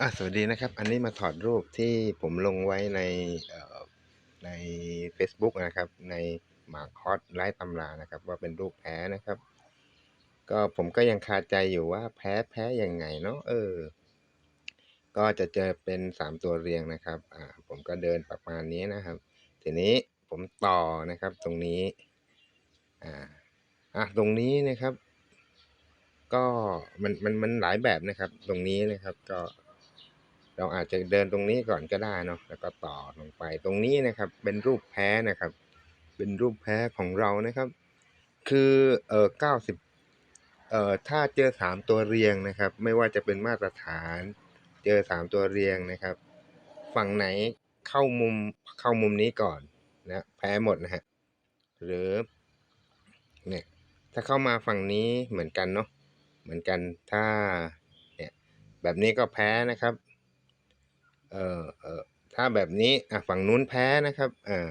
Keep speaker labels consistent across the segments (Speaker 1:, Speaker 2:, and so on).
Speaker 1: อ่าสวัสดีนะครับ อันนี้มาถอดรูปที่ผมลงไว้ในในเฟซบุ๊กนะครับ ในหมากฮอตไร้ตำรานะครับ ว่าเป็นรูปแพ้นะครับ ก็ผมก็ยังคาใจอยู่ว่าแพ้แพ้ยังไงเนาะเออ ก็จะเจอเป็นสามตัวเรียงนะครับ อ่า ผมก็เดินประมาณนี้นะครับ ทีนี้ผมต่อนะครับ ตรงนี้ อ่า อะตรงนี้นะครับ ก็มันมันมันหลายแบบนะครับ ตรงนี้นะครับ ก็ เราอาจจะเดินตรงนี้ก่อนก็ได้เนาะแล้วก็ต่อลงไปตรงนี้นะครับ เป็นรูปแพ้นะครับ เป็นรูปแพ้ของเรานะครับ คือเอ่อเก้าสิบเอ่อถ้าเจอสามตัวเรียงนะครับ ไม่ว่าจะเป็นมาตรฐาน เจอสามตัวเรียงนะครับ ฝั่งไหนเข้ามุมเข้ามุมนี้ก่อนนะแพ้หมดนะฮะหรือเนี่ยถ้าเข้ามาฝั่งนี้เหมือนกันเนาะเหมือนกันถ้าเนี่ยแบบนี้ก็แพ้นะครับ เออเออถ้าแบบนี้อะฝั่งนู้นแพ้นะครับอ่า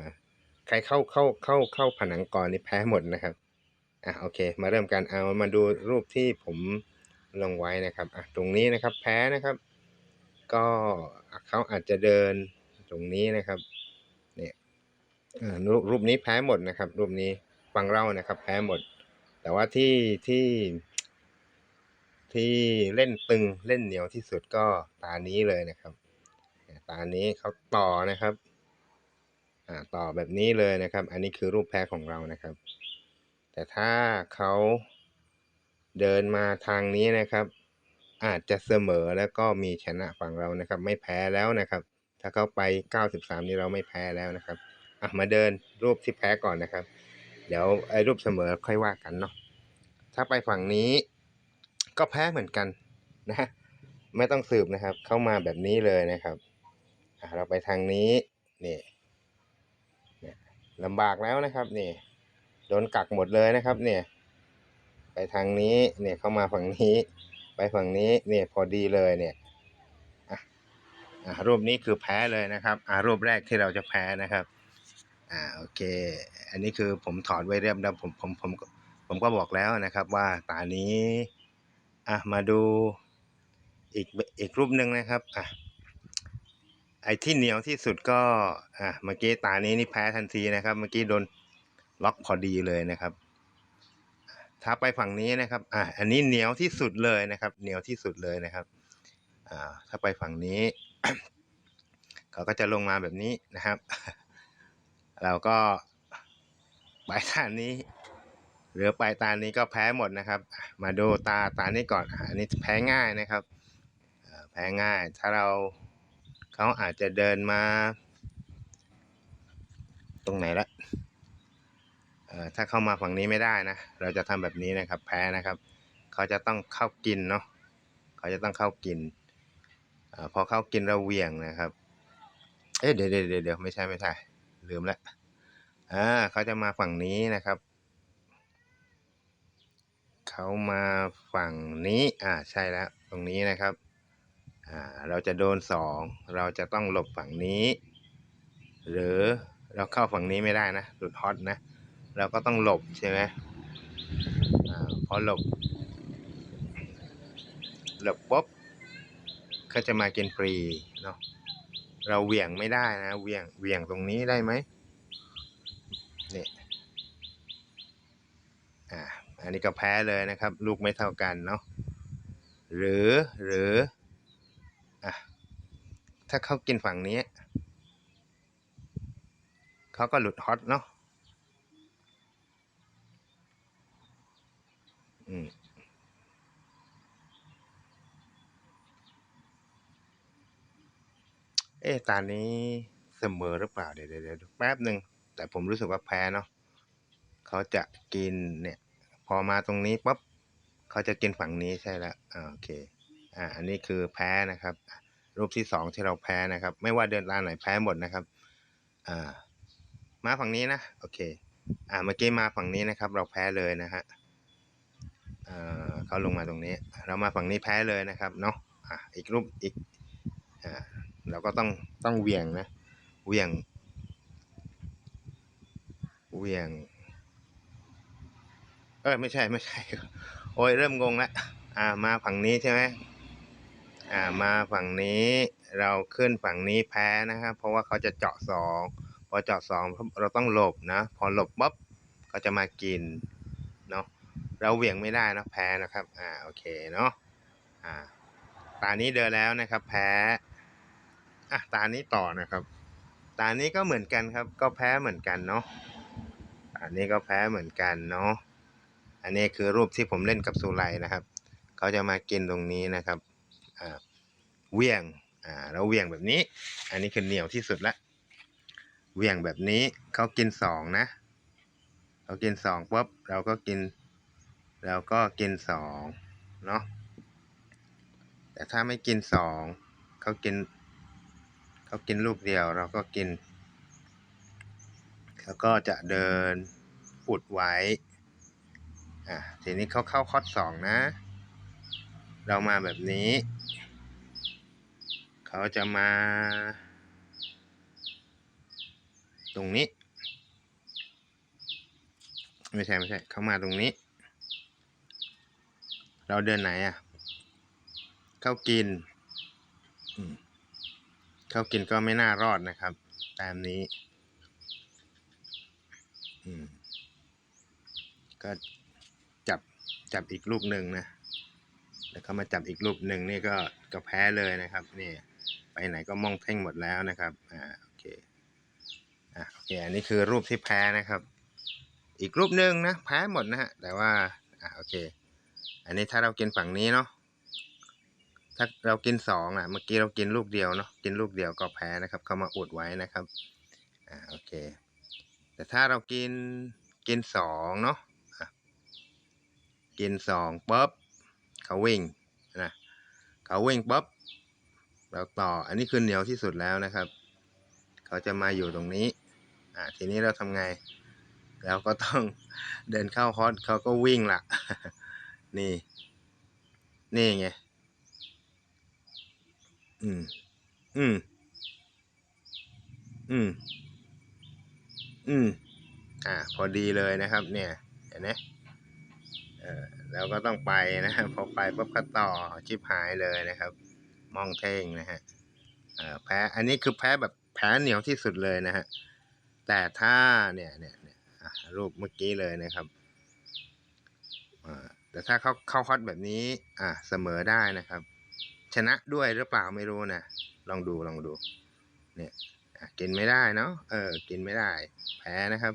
Speaker 1: ใครเข้าเข้าเข้าเข้าผนังก่อนนี่แพ้หมดนะครับอะโอเค มาเริ่มกันเอามาดูรูปที่ผมลงไว้นะครับอะตรงนี้นะครับแพ้นะครับ ก็เขาอาจจะเดินตรงนี้นะครับเนี่ยอ่ารูปรูปนี้แพ้หมดนะครับ รูปนี้ฝั่งเรานะครับ แพ้หมด แต่ว่าที่ที่ที่เล่นตึงเล่นเหนียวที่สุดก็ตานี้เลยนะครับ ตานี้เขาต่อนะครับอ่าต่อแบบนี้เลยนะครับ อันนี้คือรูปแพ้ของเรานะครับ แต่ถ้าเขาเดินมาทางนี้นะครับ อาจจะเสมอแล้วก็มีชนะฝั่งเรานะครับ ไม่แพ้แล้วนะครับ ถ้าเขาไป 93 นี่เราไม่แพ้แล้วนะครับอะมาเดินรูปที่แพ้ก่อนนะครับ เดี๋ยวไอ้รูปเสมอค่อยว่ากันเนาะถ้าไปฝั่งนี้ก็แพ้เหมือนกันนะ ไม่ต้องสืบนะครับ เข้ามาแบบนี้เลยนะครับ เราไปทางนี้นี่ลำบากแล้วนะครับนี่โดนกักหมดเลยนะครับเนี่ยไปทางนี้เนี่ยเข้ามาฝั่งนี้ ไปฝั่งนี้เนี่ยพอดีเลยเนี่ยอะรูปนี้คือแพ้เลยนะครับอะรูปแรกที่เราจะแพ้นะครับอ่าโอเค อันนี้คือผมถอดไว้เรียบแล้วผมผมผมผมก็บอกแล้วนะครับว่าตานี้อะมาดูอีกอีกรูปหนึ่งนะครับอะ ไอ้ที่เหนียวที่สุดก็อะเมื่อกี้ตานี้นี่แพ้ทันทีนะครับ เมื่อกี้โดนล็อกพอดีเลยนะครับ ถ้าไปฝั่งนี้นะครับอะอันนี้เหนียวที่สุดเลยนะครับ เหนียวที่สุดเลยนะครับอ่าถ้าไปฝั่งนี้ เขาก็จะลงมาแบบนี้นะครับ เราก็ไปตานี้หลือไปตานี้ก็แพ้หมดนะครับ มาดูตาตานี้ก่อนอันนี้แพ้ง่ายนะครับแพ้ง่ายถ้าเรา เขาอาจจะเดินมา ตรงไหนละถ้าเข้ามาฝั่งนี้ไม่ได้นะ เราจะทำแบบนี้นะครับ แพ้นะครับ เขาจะต้องเข้ากินเนาะเขาจะต้องเข้ากินอพอเข้ากินเราเวียงนะครับ เอ๊ะเดี๋ยวเดี๋ยวเดี๋ยวไม่ใช่ไม่ใช่ลืมละอ่าเขาจะมาฝั่งนี้นะครับ เขามาฝั่งนี้ อ่าใช่แล้ว ตรงนี้นะครับ เราจะโดนสองเราจะต้องหลบฝั่งนี้ หรือเราเข้าฝั่งนี้ไม่ได้นะหลุดฮอตนะเราก็ต้องหลบใช่ไหมอพอหลบ หลบปุ๊บเขาจะมากินฟรีเนาะเราเหวี่ยงไม่ได้นะเหวี่ยงเหวี่ยงตรงนี้ได้ไหมนี่อ่าอันนี้ก็แพ้เลยนะครับ ลูกไม่เท่ากันเนาะหรือหรือ ถ้าเขากินฝั่งนี้ เขาก็หลุดฮอตเนาะอืมเอ๊ะตานี้เสมอหรือเปล่าเดี๋ยวเดี๋ยวเดี๋ยวแป๊บหนึ่ง แต่ผมรู้สึกว่าแพ้เนาะเขาจะกินเนี่ย พอมาตรงนี้ปั๊บเขาจะกินฝั่งนี้ใช่แล้วอ่าโอเค อ่า อันนี้คือแพ้นะครับ รูปที่สองที่เราแพ้นะครับ ไม่ว่าเดินร้านไหนแพ้หมดนะครับ อ่า มาฝั่งนี้นะ โอเค อ่า เมื่อกี้มาฝั่งนี้นะครับ เราแพ้เลยนะฮะอ่าเขาลงมาตรงนี้ เรามาฝั่งนี้แพ้เลยนะครับ เนาะ อ่าอีกรูปอีก อ่า เราก็ต้องต้องเวียงนะ เวียง เวียง เออไม่ใช่ไม่ใช่ โอ้ยเริ่มงงแล้ว อ่า มาฝั่งนี้ใช่ไหม อ่ามาฝั่งนี้เราขึ้นฝั่งนี้แพ้นะครับ เพราะว่าเขาจะเจาะสองพอเจาะสองเราต้องหลบนะ พอหลบปุ๊บเขาจะมากินเนาะเราเหวี่ยงไม่ได้นะแพ้นะครับอ่าโอเคเนาะอ่าตานี้เดินแล้วนะครับ แพ้อะตานี้ต่อนะครับ ตานี้ก็เหมือนกันครับ ก็แพ้เหมือนกันเนาะอันนี้ก็แพ้เหมือนกันเนาะอันนี้คือรูปที่ผมเล่นกับสุไลนะครับ เขาจะมากินตรงนี้นะครับ เวียงอ่าแล้วเวียงแบบนี้ อันนี้คือเหนียวที่สุดละเวียงแบบนี้เขากินสองนะเขากินสองปุ๊บเราก็กินเราก็กินสองเนาะแต่ถ้าไม่กินสองเขากินเขากินลูกเดียวเราก็กินเขาก็จะเดินอุดไว้อ่าทีนี้เขาเข้าคอร์สสองนะ เรามาแบบนี้ เขาจะมา ตรงนี้ ไม่ใช่ไม่ใช่ เขามาตรงนี้ เราเดินไหนอะ เข้ากิน เข้ากินก็ไม่น่ารอดนะครับ ตามนี้ ก็จับจับอีกลูกหนึ่งนะ แล้วเขามาจับอีกรูปหนึ่งนี่ก็ก็แพ้เลยนะครับนี่ไปไหนก็มองเพ่งหมดแล้วนะครับอ่าโอเคอะโอเคอันนี้คือรูปที่แพ้นะครับ อีกรูปหนึ่งนะแพ้หมดนะฮะแต่ว่าอ่าโอเค อันนี้ถ้าเรากินฝั่งนี้เนาะถ้าเรากินสองอะเมื่อกี้เรากินลูกเดียวเนาะกินลูกเดียวก็แพ้นะครับ เขามาอุดไว้นะครับอ่าโอเค แต่ถ้าเรากินกินสองเนาะอะกินสองปุ๊บ เขาวิ่งนะเขาวิ่งปุ๊บเราต่ออันนี้คือเหนียวที่สุดแล้วนะครับ เขาจะมาอยู่ตรงนี้อ่าทีนี้เราทำไงเราก็ต้องเดินเข้าฮอตเขาก็วิ่งละนี่ นี่ไง อืม อืม อืม อืม อ่า พอดีเลยนะครับ เนี่ย เห็นไหม แล้วก็ต้องไปนะพอไปปุ๊บก็ต่อชิบหายเลยนะครับ มองเท่งนะฮะเออแพ้อันนี้คือแพ้แบบแพ้เหนียวที่สุดเลยนะฮะแต่ถ้าเนี่ยเนี่ยเนี่ยรูปเมื่อกี้เลยนะครับแต่ถ้าเขาเข้าฮอตแบบนี้อะเสมอได้นะครับ ชนะด้วยหรือเปล่าไม่รู้นะลองดูลองดู เนี่ยกินไม่ได้เนาะเออ กินไม่ได้ แพ้นะครับ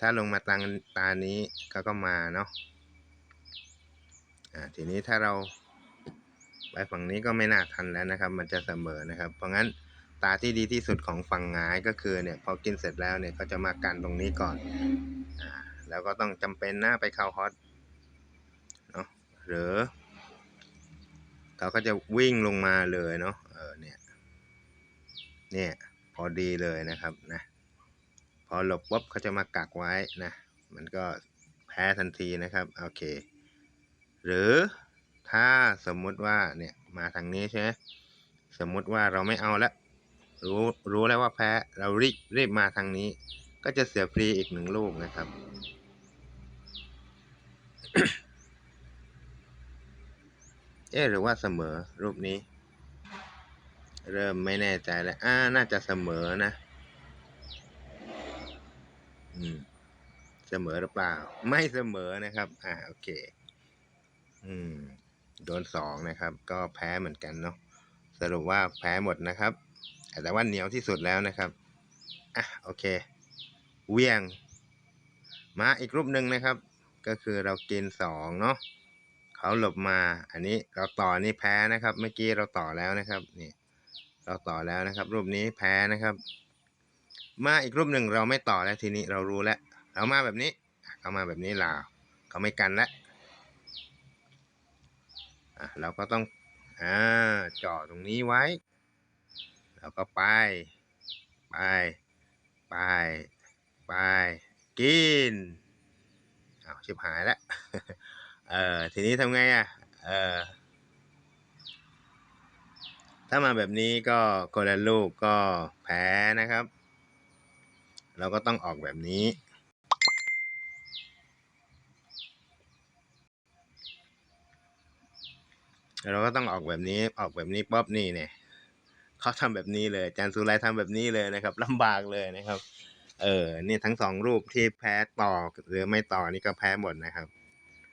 Speaker 1: ถ้าลงมาตังตานี้เขาก็มาเนาะอ่าทีนี้ถ้าเราไปฝั่งนี้ก็ไม่น่าทันแล้วนะครับ มันจะเสมอนะครับ เพราะงั้นตาที่ดีที่สุดของฝั่งหงายก็คือเนี่ยพอกินเสร็จแล้วเนี่ยเขาจะมากันตรงนี้ก่อนอ่าแล้วก็ต้องจำเป็นหน้าไปเข้าฮอตเนาะหรือเขาก็จะวิ่งลงมาเลยเนาะเออเนี่ยเนี่ยพอดีเลยนะครับนะ พอหลบปุ๊บเขาจะมากักไว้นะ มันก็แพ้ทันทีนะครับโอเค หรือถ้าสมมุติว่าเนี่ยมาทางนี้ใช่ไหมสมมุติว่าเราไม่เอาแล้วรู้รู้แล้วว่าแพ้เรารีบรีบมาทางนี้ ก็จะเสียฟรีอีกหนึ่งลูกนะครับเอ๊หรือว่าเสมอรูปนี้ เริ่มไม่แน่ใจแล้วอ่าน่าจะเสมอนะ อืม เสมอหรือเปล่า ไม่เสมอนะครับ อ่าโอเค อืม โดนสองนะครับ ก็แพ้เหมือนกันเนาะสรุปว่าแพ้หมดนะครับ แต่ว่าเหนียวที่สุดแล้วนะครับ อะโอเค เวียง มาอีกรูปหนึ่งนะครับ ก็คือเรากินสองเนาะเขาหลบมา อันนี้เราต่อนี่แพ้นะครับ เมื่อกี้เราต่อแล้วนะครับ นี่ เราต่อแล้วนะครับ รูปนี้แพ้นะครับ มาอีกรูปหนึ่งเราไม่ต่อแล้วทีนี้เรารู้แล้วเรามาแบบนี้เขามาแบบนี้ลาวเขาไม่กันแล้วเราก็ต้องอ่าจ่อตรงนี้ไว้ แล้วก็ไป ไป ไป ไป กินเอาชิบหายแล้วเออทีนี้ทำไงอะเออถ้ามาแบบนี้ก็คนละลูกก็แพ้นะครับ เราก็ต้องออกแบบนี้ เราก็ต้องออกแบบนี้ออกแบบนี้ป๊อบนี่เนี่ยเขาทำแบบนี้เลยอาจารย์สุไลทำแบบนี้เลยนะครับลำบากเลยนะครับ เออนี่ทั้งสองรูปที่แพ้ต่อหรือไม่ต่อนี่ก็แพ้หมดนะครับ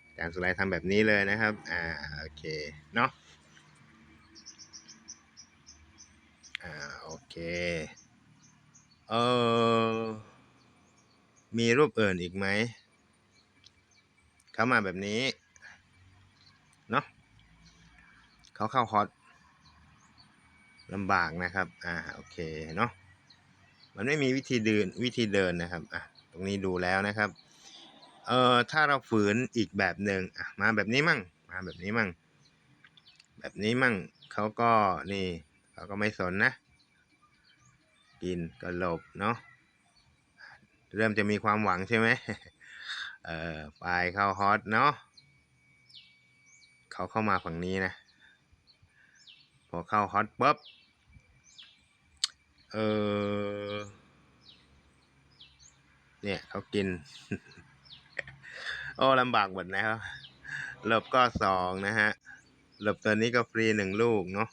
Speaker 1: อาจารย์สุไลทำแบบนี้เลยนะครับ อ่าโอเคเนาะอ่าโอเค เออมีรูปอื่นอีกไหม เข้ามาแบบนี้ เนาะเขาเข้าฮอตลำบากนะครับ อ่า โอเค เนาะ มันไม่มีวิธีเดิน วิธีเดินนะครับ อะ ตรงนี้ดูแล้วนะครับ เอ่อ ถ้าเราฝืนอีกแบบหนึ่งอะ มาแบบนี้มั่ง มาแบบนี้มั่ง แบบนี้มั่ง เขาก็นี่ เขาก็ไม่สนนะ กินก็หลบเนาะเริ่มจะมีความหวังใช่ไหมเออปลายเข้าฮอตเนาะเขาเข้ามาฝั่งนี้นะ พอเข้าฮอตปุ๊บเออเนี่ยเขากิน โอ้ลำบากหมดนะครับหลบก็สองนะฮะหลบตัวนี้ก็ฟรีหนึ่งลูกเนาะ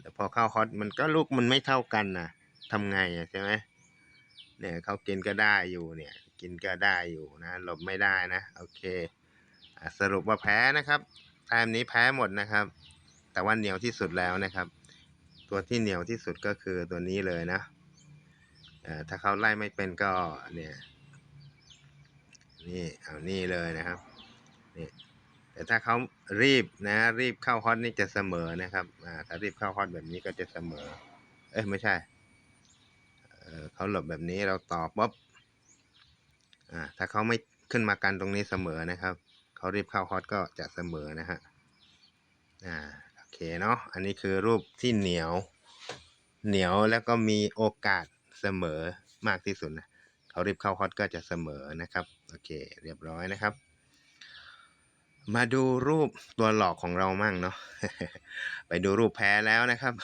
Speaker 1: แต่พอเข้าฮอตมันก็ลูกมันไม่เท่ากันนะ ทำไงใช่ไหมเนี่ยเขากินก็ได้อยู่เนี่ย กินก็ได้อยู่นะ หลบไม่ได้นะ โอเคอสรุปว่าแพ้นะครับไทม์นี้แพ้หมดนะครับ แต่ว่าเหนียวที่สุดแล้วนะครับ ตัวที่เหนียวที่สุดก็คือตัวนี้เลยนะถ้าเขาไล่ไม่เป็นก็เนี่ยนี่เอานี่เลยนะครับนี่แต่ถ้าเขารีบนะ รีบเข้าฮอตนี่จะเสมอนะครับอ่าถ้ารีบเข้าฮอตแบบนี้ก็จะเสมอ เอ้ยไม่ใช่ เออเขาหลบแบบนี้เราต่อปุ๊บอ่าถ้าเขาไม่ขึ้นมากันตรงนี้เสมอนะครับเขารีบเข้าฮอตก็จะเสมอนะฮะอ่าโอเคเนาะอันนี้คือรูปที่เหนียว เหนียวแล้วก็มีโอกาสเสมอมากที่สุดนะเขารีบเข้าฮอตก็จะเสมอนะครับโอเคเรียบร้อยนะครับ มาดูรูปตัวหลอกของเรามั่งเนาะไปดูรูปแพ้แล้วนะครับ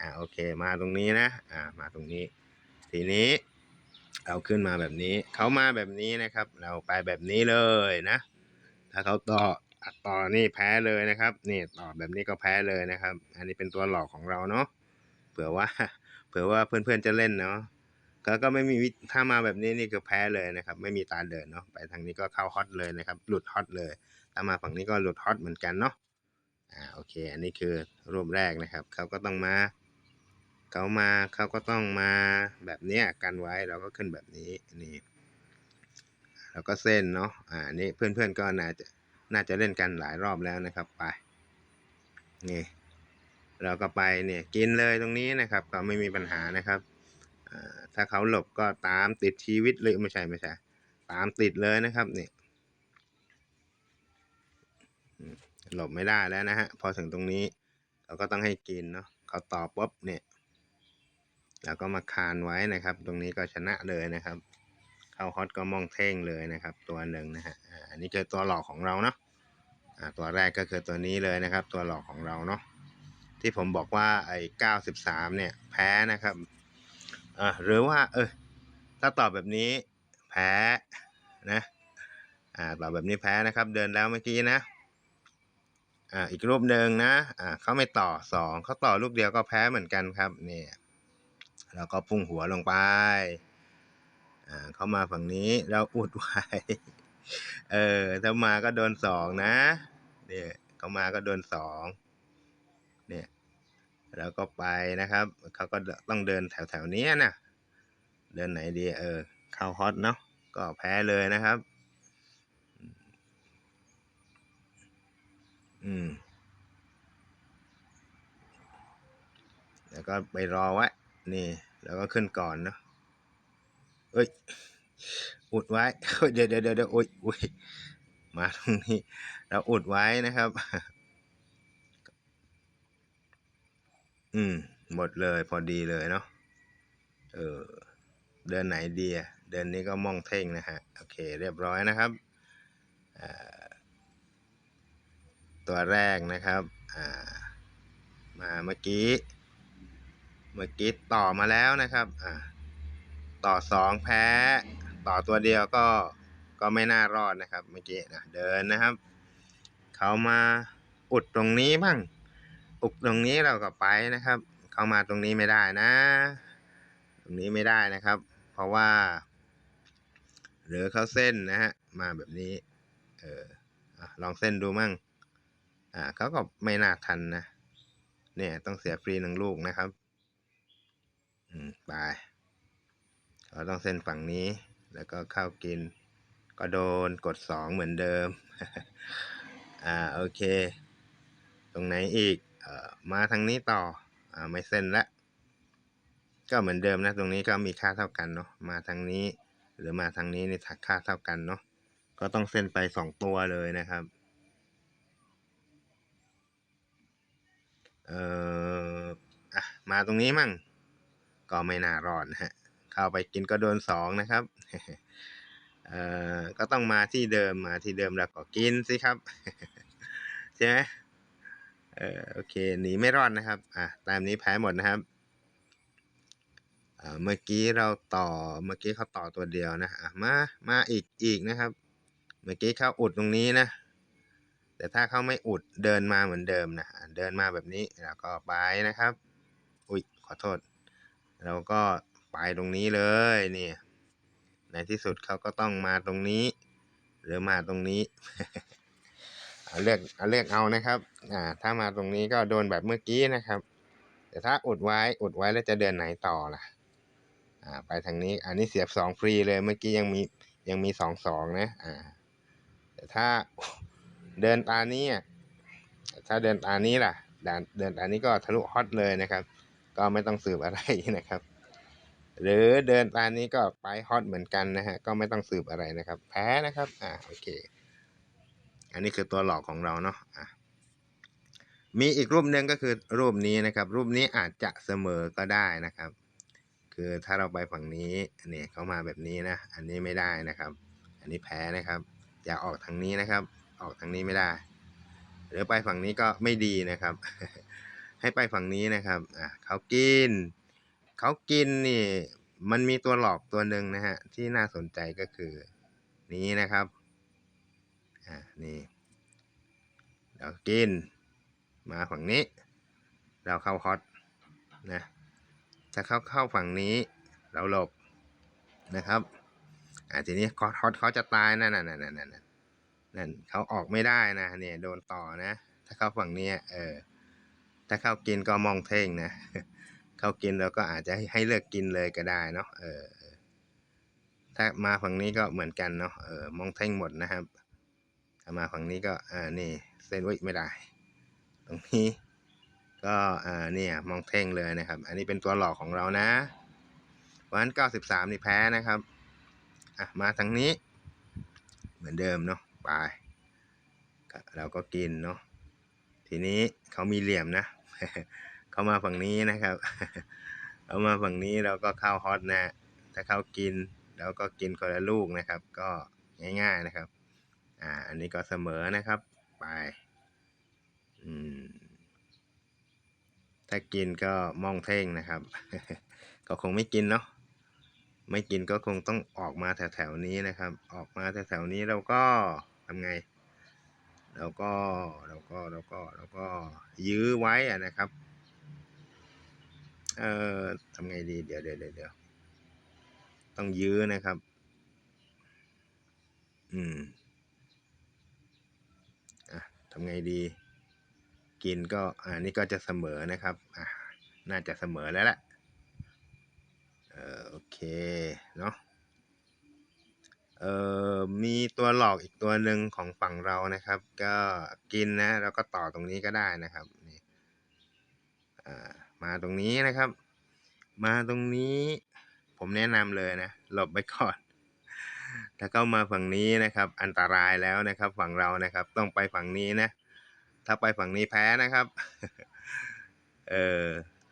Speaker 1: อ่าโอเค มาตรงนี้นะอ่ามาตรงนี้ ทีนี้เราขึ้นมาแบบนี้เขามาแบบนี้นะครับ เราไปแบบนี้เลยนะ ถ้าเขาต่อต่อนี่แพ้เลยนะครับนี่ต่อแบบนี้ก็แพ้เลยนะครับ อันนี้เป็นตัวหลอกของเราเนาะเผื่อว่า เผื่อว่าเพื่อนๆจะเล่นเนาะก็ก็ไม่มีวิถ้ามาแบบนี้นี่คือแพ้เลยนะครับ ไม่มีตาเดินเนาะไปทางนี้ก็เข้าฮอตเลยนะครับ หลุดฮอตเลยถ้ามาฝั่งนี้ก็หลุดฮอตเหมือนกันเนาะอ่าโอเค อันนี้คือรูปแรกนะครับเขาก็ต้องมา เขามาเขาก็ต้องมาแบบเนี้ยกันไว้เราก็ขึ้นแบบนี้นี่แล้วก็เส้นเนาะอ่านี่เพื่อนๆก็น่าจะน่าจะเล่นกันหลายรอบแล้วนะครับไปนี่เราก็ไปเนี่ยกินเลยตรงนี้นะครับ ก็ไม่มีปัญหานะครับอ่าถ้าเขาหลบก็ตามติดชีวิตเลยไม่ใช่ไม่ใช่ตามติดเลยนะครับเนี่ยหลบไม่ได้แล้วนะฮะพอถึงตรงนี้ เราก็ต้องให้กินเนาะเขาตอบปุ๊บเนี่ย เราก็มาคานไว้นะครับ ตรงนี้ก็ชนะเลยนะครับ เข้าฮอตก็มองเท่งเลยนะครับ ตัวหนึ่งนะฮะอันนี้คือตัวหลอกของเราเนาะอ่าตัวแรกก็คือตัวนี้เลยนะครับ ตัวหลอกของเราเนาะที่ผมบอกว่าไอ้เก้าสิบสามเนี่ยแพ้นะครับอ่าหรือว่าเออถ้าตอบแบบนี้แพ้นะอ่าตอบแบบนี้แพ้นะครับ เดินแล้วเมื่อกี้นะอ่าอีกรูปหนึ่งนะอ่าเขาไม่ต่อสองเขาต่อลูกเดียวก็แพ้เหมือนกันครับเนี่ย เราก็พุ่งหัวลงไป อ่า เขามาฝั่งนี้เราอุดไว้ เออ ถ้ามาก็โดนสองนะ เนี่ย เขามาก็โดนสอง เนี่ย แล้วก็ไปนะครับ เขาก็ต้องเดินแถวแถวเนี้ยนะ เดินไหนดี เออ เข้าฮอตเนาะ ก็แพ้เลยนะครับ อืมแล้วก็ไปรอไว้นี่ แล้วก็ขึ้นก่อนเนาะเอ้ย อุดไว้ เดี๋ยวเดี๋ยวเดี๋ยวโอ้ยโอ้ยมาตรงนี้ เราอุดไว้นะครับ อืม หมดเลยพอดีเลยเนาะ เออ เดินไหนดีอะเดินนี้ก็มองเท่งนะฮะ โอเค เรียบร้อยนะครับ ตัวแรกนะครับามาเมื่อกี้ มื่อกี้ต่อมาแล้วนะครับอ่าต่อสองแพ้ ต่อตัวเดียวก็ก็ไม่น่ารอดนะครับเมื่อกี้นะเดินนะครับ เขามาอุดตรงนี้บ้าง อุดตรงนี้เราก็ไปนะครับ เขามาตรงนี้ไม่ได้นะ ตรงนี้ไม่ได้นะครับ เพราะว่า หรือเขาเส้นนะฮะมาแบบนี้ เออลองเส้นดูมั่งอ่าเขาก็ไม่น่าทันนะเนี่ยต้องเสียฟรีหนึ่งลูกนะครับ อืมไปเราต้องเส้นฝั่งนี้ แล้วก็เข้ากิน ก็โดนกดสองเหมือนเดิม อ่าโอเค ตรงไหนอีกเอ่อมาทางนี้ต่อ อ่าไม่เส้นละ ก็เหมือนเดิมนะ ตรงนี้ก็มีค่าเท่ากันเนาะ มาทางนี้ หรือมาทางนี้นี่ค่าเท่ากันเนาะ ก็ต้องเส้นไปสองตัวเลยนะครับ เอ่ออะมาตรงนี้มั่ง ก็ไม่น่ารอดนะฮะเข้าไปกินก็โดนสองนะครับเอ่อก็ต้องมาที่เดิมมาที่เดิมแล้วก็กินสิครับใช่ไหมเออโอเคหนีไม่รอดนะครับอะตามนี้แพ้หมดนะครับอ่าเมื่อกี้เราต่อเมื่อกี้เขาต่อตัวเดียวนะอะมามาอีกอีกนะครับ เมื่อกี้เขาอุดตรงนี้นะ แต่ถ้าเขาไม่อุดเดินมาเหมือนเดิมนะอะเดินมาแบบนี้แล้วก็ไปนะครับ อุ้ยขอโทษ เราก็ไปตรงนี้เลยเนี่ยในที่สุดเขาก็ต้องมาตรงนี้ หรือมาตรงนี้เอาเลือกเอาเลือกเอานะครับอ่าถ้ามาตรงนี้ก็โดนแบบเมื่อกี้นะครับ แต่ถ้าอุดไว้อุดไว้แล้วจะเดินไหนต่อล่ะอ่าไปทางนี้อันนี้เสียบสองฟรีเลยเมื่อกี้ยังมียังมีสองสองนะอ่าแต่ถ้าเดินตานี้ถ้าเดินตานี้ล่ะเดินเดินตานี้ก็ทะลุฮอตเลยนะครับ ก็ไม่ต้องสืบอะไรนะครับ หรือเดินตานี้ก็ไปฮอตเหมือนกันนะฮะก็ไม่ต้องสืบอะไรนะครับ แพ้นะครับอ่าโอเค อันนี้คือตัวหลอกของเราเนาะอะมีอีกรูปหนึ่งก็คือรูปนี้นะครับ รูปนี้อาจจะเสมอก็ได้นะครับ คือถ้าเราไปฝั่งนี้เนี่ยเขามาแบบนี้นะ อันนี้ไม่ได้นะครับ อันนี้แพ้นะครับ อย่าออกทางนี้นะครับ ออกทางนี้ไม่ได้ หรือไปฝั่งนี้ก็ไม่ดีนะครับ ให้ไปฝั่งนี้นะครับอะเขากิน เขากินนี่ มันมีตัวหลอกตัวหนึ่งนะฮะ ที่น่าสนใจก็คือ นี้นะครับอ่านี่เรากิน มาฝั่งนี้ เราเข้าฮอตนะถ้าเข้าเข้าฝั่งนี้ เราหลบนะครับอ่าทีนี้ฮอตฮอตเขาจะตายนั่นนั่นนั่นนั่นนั่นนั่นเขาออกไม่ได้นะเนี่ยโดนต่อนะ ถ้าเข้าฝั่งนี้เออ ถ้าเข้ากินก็มองเท่งนะเข้ากินเราก็อาจจะให้เลือกกินเลยก็ได้เนาะเออถ้ามาฝั่งนี้ก็เหมือนกันเนาะเออมองเท่งหมดนะครับถ้ามาฝั่งนี้ก็อ่านี่เส้นไว้ไม่ได้ ตรงนี้ก็อ่าเนี่ยมองเท่งเลยนะครับ อันนี้เป็นตัวหลอกของเรานะวันเก้าสิบสามนี่แพ้นะครับอะมาทางนี้ เหมือนเดิมเนาะไปเราก็กินเนาะทีนี้เขามีเหลี่ยมนะ เขามาฝั่งนี้นะครับเขามาฝั่งนี้เราก็เข้าฮอตนะถ้าเข้ากินเราก็กินคนละลูกนะครับ ก็ง่ายๆนะครับ อ่า อันนี้ก็เสมอนะครับ ไป อืม ถ้ากินก็มองเท่งนะครับ ก็คงไม่กินเนาะไม่กินก็คงต้องออกมาแถวๆนี้นะครับ ออกมาแถวๆนี้เราก็ทำไง เราก็เราก็เราก็เราก็ยื้อไว้นะครับ เอ่อทำไงดีเดี๋ยวเดี๋ยวเดี๋ยวเดี๋ยวต้องยื้อนะครับ อืมอะทำไงดี กินก็อ่านี่ก็จะเสมอนะครับอ่าน่าจะเสมอแล้วแหละเออโอเคเนาะ เอ่อมีตัวหลอกอีกตัวหนึ่งของฝั่งเรานะครับ ก็กินนะแล้วก็ต่อตรงนี้ก็ได้นะครับนี่อ่ามาตรงนี้นะครับ มาตรงนี้ ผมแนะนำเลยนะหลบไปก่อนถ้าเข้ามาฝั่งนี้นะครับ อันตรายแล้วนะครับ ฝั่งเรานะครับ ต้องไปฝั่งนี้นะ ถ้าไปฝั่งนี้แพ้นะครับ เออ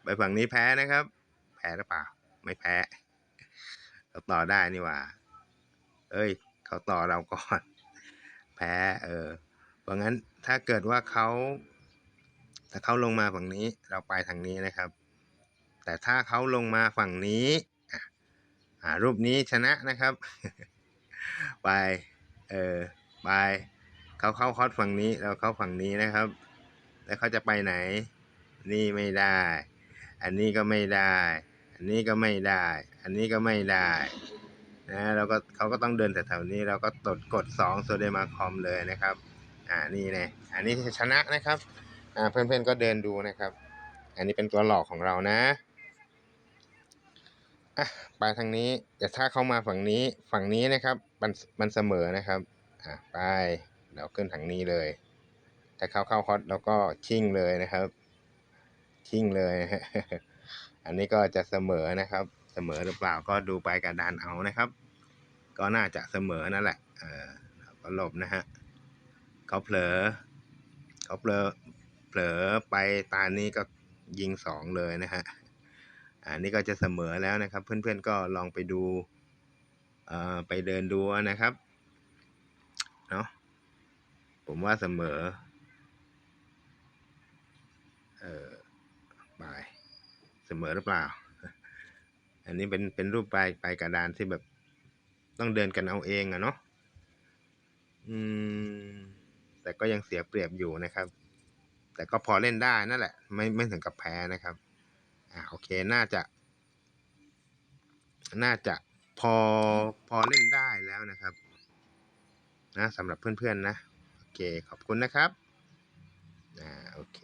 Speaker 1: ไปฝั่งนี้แพ้นะครับ แพ้หรือเปล่า ไม่แพ้เขาต่อได้นี่ว่า เอ้ย เขาต่อเราก่อน แพ้ เออ เพราะงั้นถ้าเกิดว่าเขาถ้าเขาลงมาฝั่งนี้เราไปทางนี้นะครับ แต่ถ้าเขาลงมาฝั่งนี้อ่ารูปนี้ชนะนะครับ ไป เออไปเขาเข้าคอสฝั่งนี้เราเข้าฝั่งนี้นะครับ แล้วเขาจะไปไหน นี่ไม่ได้ อันนี้ก็ไม่ได้ อันนี้ก็ไม่ได้ อันนี้ก็ไม่ได้ นะเราก็เขาก็ต้องเดินแถวๆนี้เราก็ตดกดสองโซเดมาคอมเลยนะครับอ่านี่น่อันนี้ชนะนะครับอ่าเพื่อนๆก็เดินดูนะครับ อันนี้เป็นตัวหลอกของเรานะอะไปทางนี้แต่ถ้าเข้ามาฝั่งนี้ฝั่งนี้นะครับมันมันเสมอนะครับอะไปเราขึ้นทางนี้เลยถ้าเข้าเข้าฮอตแล้วก็ชิ่งเลยนะครับชิ่งเลยอันนี้ก็จะเสมอนะครับ เสมอหรือเปล่าก็ดูไปกระดานเอานะครับ ก็น่าจะเสมอนั่นแหละเออเราก็หลบนะฮะเขาเผลอเขาเผลอเผลอไปตานี้ก็ยิงสองเลยนะฮะอันนี้ก็จะเสมอแล้วนะครับ เพื่อนๆก็ลองไปดูเอ่อไปเดินดูนะครับเนาะผมว่าเสมอเออไปเสมอหรือเปล่า อันนี้เป็นเป็นรูปปลายปลายกระดานที่แบบต้องเดินกันเอาเองอะเนาะอืม แต่ก็ยังเสียเปรียบอยู่นะครับ แต่ก็พอเล่นได้นั่นแหละ ไม่ไม่ถึงกับแพ้นะครับ อ่าโอเคน่าจะ น่าจะพอพอเล่นได้แล้วนะครับ นะสำหรับเพื่อนๆนะ โอเคขอบคุณนะครับ อ่าโอเค